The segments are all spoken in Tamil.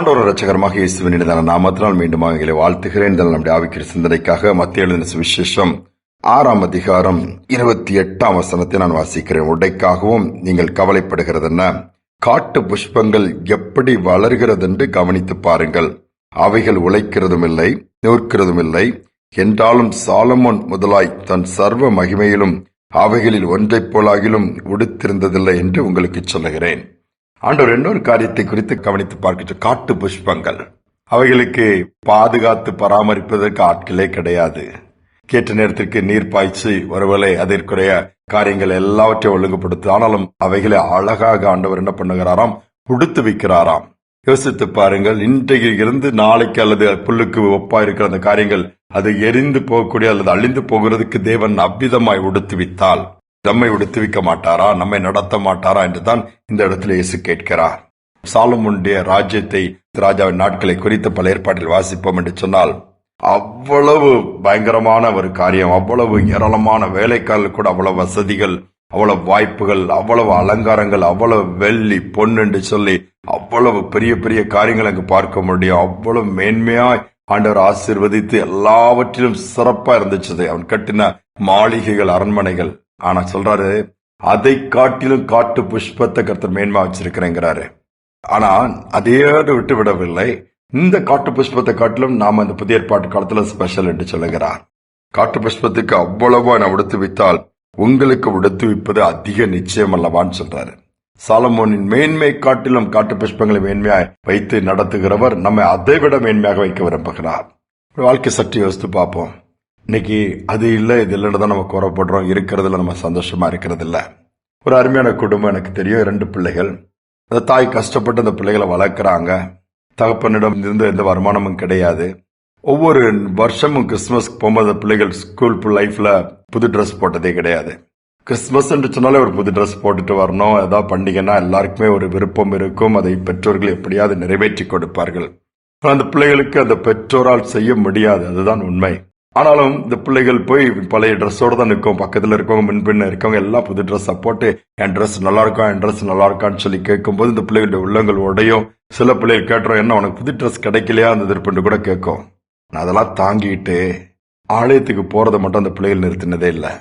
ஆண்டோர ரச்சகரமாக இயேசுவின் நாமத்தினால் மீண்டும் எங்களை வாழ்த்துகிறேன். இதனால் நம்முடைய ஆவிக்கிற சிந்தனைக்காக மத்திய எழுதின சுவிசேஷம் ஆறாம் அதிகாரம் இருபத்தி எட்டாம் வசனத்தை நான் வாசிக்கிறேன். உடைக்காகவும் நீங்கள் கவலைப்படுகிறதென்ன? காட்டு புஷ்பங்கள் எப்படி வளர்கிறது என்று கவனித்து பாருங்கள். அவைகள் உழைக்கிறதும் இல்லை நூற்கிறதும் இல்லை. என்றாலும் சாலமோன் முதலாய் தன் சர்வ மகிமையிலும் அவைகளில் ஒன்றைப் போலாகிலும் உடுத்திருந்ததில்லை என்று உங்களுக்கு சொல்லுகிறேன். ஆண்டவர் இன்னொரு காரியத்தை குறித்து கவனித்து பார்க்கின்ற காட்டு புஷ்பங்கள். அவைகளுக்கு பாதுகாத்து பராமரிப்பதற்கு ஆட்களே கிடையாது. கேட்ட நேரத்திற்கு நீர் பாய்ச்சி ஒருவேளை அதற்குரிய காரியங்கள் எல்லாவற்றையும் ஒழுங்குபடுத்து ஆனாலும் அவைகளை அழகாக ஆண்டவர் என்ன பண்ணுகிறாராம்? உடுத்து வைக்கிறாராம். யோசித்து பாருங்கள் இன்றைக்கு இருந்து நாளைக்கு அல்லது புல்லுக்கு ஒப்பா இருக்கிற அந்த காரியங்கள் அது எரிந்து போகக்கூடிய அல்லது அழிந்து போகிறதுக்கு தேவன் அவ்விதமாய் உடுத்துவித்தால் நம்மை வைக்க மாட்டாரா? நம்மை நடத்த மாட்டாரா? என்றுதான் இந்த இடத்துல இயேசு கேட்கிறார். சாலமுடைய ராஜ்யத்தை ராஜாவின் நாட்களை குறித்து பல ஏற்பாட்டில் வாசிப்போம் என்று சொன்னால் அவ்வளவு பயங்கரமான ஒரு காரியம் அவ்வளவு ஏராளமான வேலைக்காரர்கள் கூட அவ்வளவு வசதிகள் அவ்வளவு வாய்ப்புகள் அவ்வளவு அலங்காரங்கள் அவ்வளவு வெள்ளி பொன் என்று சொல்லி அவ்வளவு பெரிய பெரிய காரியங்கள் அங்கு பார்க்க முடியும். அவ்வளவு மேன்மையாய் ஆண்டவர் ஆசீர்வதித்து எல்லாவற்றிலும் சிறப்பா இருந்துச்சு அவன் கட்டின மாளிகைகள் அரண்மனைகள் ஆனா சொல்றாரு அதை காட்டிலும் காட்டு புஷ்பத்தை கர்த்தர் மேன்மா வச்சிருக்கிறேங்கிறாரு. ஆனா அதையோடு விட்டு விடவில்லை. இந்த காட்டு புஷ்பத்தை காட்டிலும் நாம இந்த புதிய ஏற்பாட்டு காலத்துல ஸ்பெஷல் என்று சொல்லுகிறார். காட்டு புஷ்பத்துக்கு அவ்வளவா நான் உடுத்து வைத்தால் உங்களுக்கு உடுத்து வைப்பது அதிக நிச்சயம் அல்லவான்னு சொல்றாரு. சாலமோனின் மேன்மை காட்டிலும் காட்டு புஷ்பங்களை மேன்மையாய் வைத்து நடத்துகிறவர் நம்மை அதை விட மேன்மையாக வைக்க விரும்புகிறார். வாழ்க்கை சற்று யோசித்து பார்ப்போம். இன்னைக்கு அது இல்லை இது இல்லைன்னு தான் நம்ம குறைப்படுறோம் இருக்கிறதுல நம்ம சந்தோஷமா இருக்கிறதில்ல. ஒரு அருமையான குடும்பம் எனக்கு தெரியும் ரெண்டு பிள்ளைகள். அந்த தாய் கஷ்டப்பட்டு அந்த பிள்ளைகளை வளர்க்குறாங்க. தகப்பனிடம் இருந்து எந்த வருமானமும் கிடையாது. ஒவ்வொரு வருஷமும் கிறிஸ்மஸ்க்கு போகும்போது அந்த பிள்ளைகள் ஸ்கூல் லைஃப்ல புது ட்ரெஸ் போட்டதே கிடையாது. கிறிஸ்மஸ் சொன்னாலே ஒரு புது ட்ரெஸ் போட்டுட்டு வரணும். ஏதாவது பண்டிகைன்னா எல்லாருக்குமே ஒரு விருப்பம் இருக்கும். அதை பெற்றோர்கள் எப்படியாவது நிறைவேற்றி கொடுப்பார்கள். ஆனால் அந்த பிள்ளைகளுக்கு அந்த பெற்றோரால் செய்ய முடியாது. அதுதான் உண்மை. ஆனாலும் இந்த பிள்ளைகள் போய் பழைய ட்ரெஸ்ஸோட தான் நிற்கும். பக்கத்தில் இருக்கவங்க முன்பின்ன இருக்கவங்க எல்லாம் புது ட்ரெஸ்ஸை போட்டு என் ட்ரெஸ் நல்லா இருக்கா? என் ட்ரெஸ் நல்லா இருக்கான்னு சொல்லி கேட்கும்போது இந்த பிள்ளைகளுடைய உள்ளங்கள் உடையும். சில பிள்ளைகள் கேட்டுறோம் என்ன உனக்கு புது ட்ரெஸ் கிடைக்கலையா? அந்த திருப்பின்னு கூட கேட்கும். நான் அதெல்லாம் தாங்கிட்டு ஆலயத்துக்கு போறதை மட்டும் அந்த பிள்ளைகள் நிறுத்தினதே இல்லை.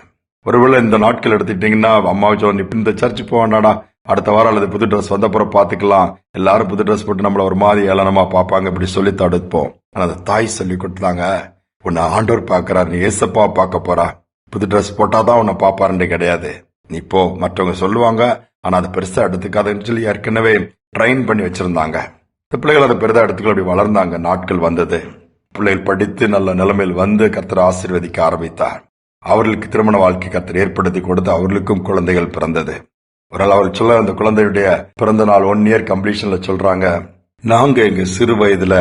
ஒருவேளை இந்த நாட்கள் எடுத்துக்கிட்டீங்கன்னா அம்மாவை சொன்ன இந்த சர்ச்சு போவாண்டாடா அடுத்த வாரம் அல்லது புது ட்ரெஸ் வந்தப்புறம் பார்த்துக்கலாம் எல்லாரும் புது ட்ரெஸ் போட்டு நம்மளை ஒரு மாதிரி ஏளனமா பார்ப்பாங்க இப்படி சொல்லி தடுப்போம். ஆனால் அந்த தாய் சொல்லி கொடுத்தாங்க. உன்னை ஆண்டோர் பாக்குறாரு நீ ஏசப்பா பார்க்க போறா. புது ட்ரெஸ் போட்டாதான் உன்னை பாப்பாருன்னு கிடையாது. நீ போ மற்றவங்க சொல்லுவாங்க ஆனா அதை பெருசா எடுத்துக்காதுன்னு சொல்லி ஏற்கனவே ட்ரெயின் பண்ணி வச்சிருந்தாங்க. இந்த பிள்ளைகள் அதை பெரிதா எடுத்துக்கல அப்படி வளர்ந்தாங்க. நாட்கள் வந்தது. பிள்ளைகள் படித்து நல்ல நிலைமையில் வந்து கத்தர் ஆசீர்வதிக்க ஆரம்பித்தார். அவர்களுக்கு திருமண வாழ்க்கை கத்தர் ஏற்படுத்தி கொடுத்து அவர்களுக்கும் குழந்தைகள் பிறந்தது. ஒரு நாள் அவர் சொல்ல அந்த குழந்தையுடைய பிறந்த நாள் ஒன் இயர் கம்ப்ளீஷன்ல சொல்றாங்க நாங்க எங்க சிறு வயதுல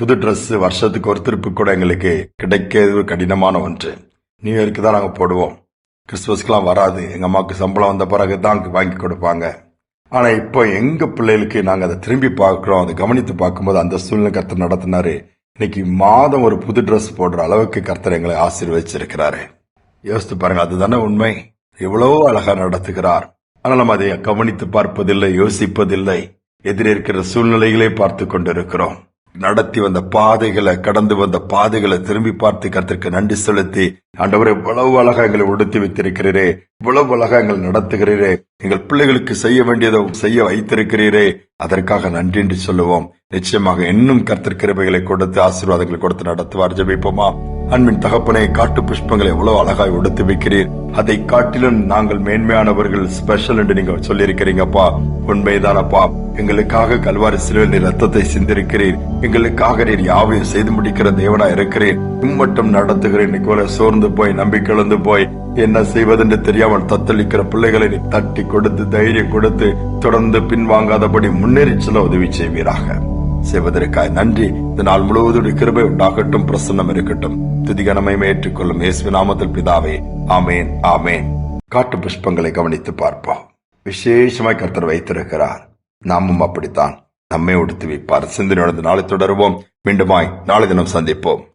புது ட்ரெஸ்ஸு வருஷத்துக்கு ஒரு திருப்பு கூட எங்களுக்கு கிடைக்கிறது கடினமான ஒன்று. நியூ இயருக்கு தான் நாங்கள் போடுவோம். கிறிஸ்துமஸ்க்குலாம் வராது. எங்கள் அம்மாவுக்கு சம்பளம் வந்த பிறகு தான் வாங்கி கொடுப்பாங்க. ஆனால் இப்போ எங்கள் பிள்ளைகளுக்கு நாங்கள் அதை திரும்பி பார்க்குறோம் அதை கவனித்து பார்க்கும்போது அந்த சூழ்நிலை கர்த்தர் நடத்தினாரு. இன்னைக்கு மாதம் ஒரு புது ட்ரெஸ் போடுற அளவுக்கு கர்த்தர் எங்களை ஆசீர்வதிச்சிருக்கிறாரு. யோசித்து பாருங்க அதுதானே உண்மை. எவ்வளோ அழகா நடத்துகிறார். ஆனால் நம்ம அதை கவனித்து பார்ப்பதில்லை யோசிப்பதில்லை. எதிரே இருக்கிற சூழ்நிலைகளை பார்த்து கொண்டிருக்கிறோம். நடத்தி வந்த பாதைகளை கடந்து வந்த பாதைகளை திரும்பி பார்த்து கத்திற்கு நன்றி செலுத்தி ஆண்டவரே இவ்வளவு அழகா எங்களை உடுத்தி வைத்திருக்கிறீரே இவ்வளவு அழகா எங்களை நடத்துகிறீரே எங்கள் பிள்ளைகளுக்கு செய்ய வேண்டியதை செய்ய வைத்திருக்கிறீரே அதற்காக நன்றி என்று சொல்லுவோம். நிச்சயமாக இன்னும் கர்த்தர் கிருபைகளை கொடுத்து ஆசீர்வாதங்களை கொடுத்து நடத்துவார். ஜபிப்போமா? அன்பின் தகப்பனை காட்டு புஷ்பங்களை எவ்வளவு அழகாய் உடுத்து வைக்கிறீர். அதை காட்டிலும் நாங்கள் மேன்மையானவர்கள் ஸ்பெஷல் என்று நீங்க சொல்லியிருக்கிறீங்கப்பா. உண்மைதானப்பா. எங்களுக்காக கல்வாரி சிலுவையில் நீர் ரத்தத்தை சிந்திருக்கிறீர். எங்களுக்காக நீர் யாவையும் செய்து முடிக்கிற தேவனா இருக்கிறீர். இம்மட்டும் நடத்துகிறேன் இன்னைக்கு சோர்ந்து போய் நம்பிக்கை இழந்து போய். என்ன செய்வதென்று தெரியாமல் தத்தளிக்கிற பிள்ளைகளை நீ தட்டி கொடுத்து தைரியம் கொடுத்து தொடர்ந்து பின்வாங்காதபடி முன்னேறி செல்ல உதவி செய்வீராக. செய்வதற்காய் நன்றி. இந்த நாள் முழுவதும் கிருபை உண்டாகட்டும் பிரசன்னம் இருக்கட்டும். துதிகனமை ஏற்றுக்கொள்ளும் இயேசு நாமத்தில் பிதாவே ஆமேன் ஆமேன். காட்டு புஷ்பங்களை கவனித்து பார்ப்போம். விசேஷமாய் கர்த்தர் வைத்திருக்கிறார். நாமும் அப்படித்தான். நம்மை உடுத்து வைப்பார். சிந்தனையோடு நாளை தொடருவோம். மீண்டுமாய் நாளை தினம் சந்திப்போம்.